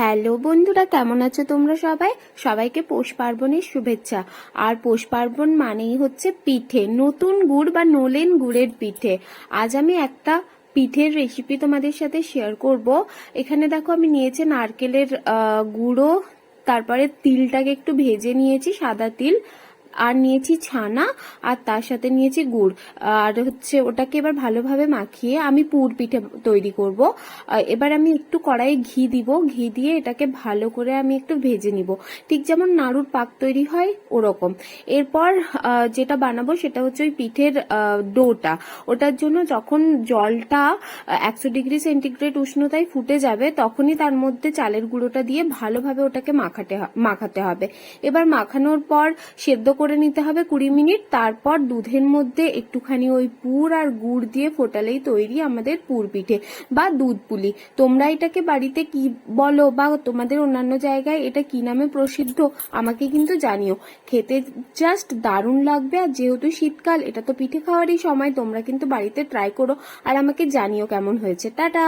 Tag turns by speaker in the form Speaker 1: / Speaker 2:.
Speaker 1: Hello বন্ধুরা, কেমন আছো তোমরা সবাই? সবাইকে পৌষ পার্বণের শুভেচ্ছা। আর পৌষ পার্বণ মানেই হচ্ছে পিঠে, নতুন গুড় বা নলেন গুড়ের পিঠে। আজ আমি একটা পিঠের রেসিপি তোমাদের সাথে শেয়ার করব। এখানে দেখো আমি নিয়েছি নারকেলের গুঁড়ো, তারপরে তিলটাকে একটু ভেজে নিয়েছি, সাদা তিল। আর নিয়েছি ছানা আর তার সাথে নিয়েছি গুড়। আর হচ্ছে ওটাকে এবার ভালোভাবে মাখিয়ে আমি পুর পিঠে তৈরি করব। এবার আমি একটু কড়াইয়ে ঘি দিব। ঘি দিয়ে এটাকে ভালো করে আমি একটু ভেজে নিব। ঠিক যেমন নাড়ুর পাক তৈরি হয় ওরকম। এরপর যেটা বানাবো সেটা হচ্ছে ওই পিঠের ডোটা। ওটার জন্য যখন জলটা একশো ডিগ্রি সেন্টিগ্রেড উষ্ণতায় ফুটে যাবে তখনই তার মধ্যে চালের গুঁড়োটা দিয়ে ভালোভাবে ওটাকে মাখাতে মাখাতে হবে। এবার মাখানোর পর সেদ্ধ করে নিতে হবে কুড়ি মিনিট। তারপর দুধের মধ্যে একটুখানি ওই পুর আর গুড় দিয়ে ফোটালেই তৈরি আমাদের পুর পিঠে বা দুধ পুলি। তোমরা এটাকে বাড়িতে কি বলো বা তোমাদের অন্যান্য জায়গায় এটা কি নামে প্রসিদ্ধ, আমাকে কিন্তু জানিও। খেতে জাস্ট দারুণ লাগবে আর যেহেতু শীতকাল, এটা তো পিঠে খাওয়ারই সময়, তোমরা কিন্তু বাড়িতে ট্রাই করো। আর আমাকে জানিও কেমন হয়েছে। টাটা!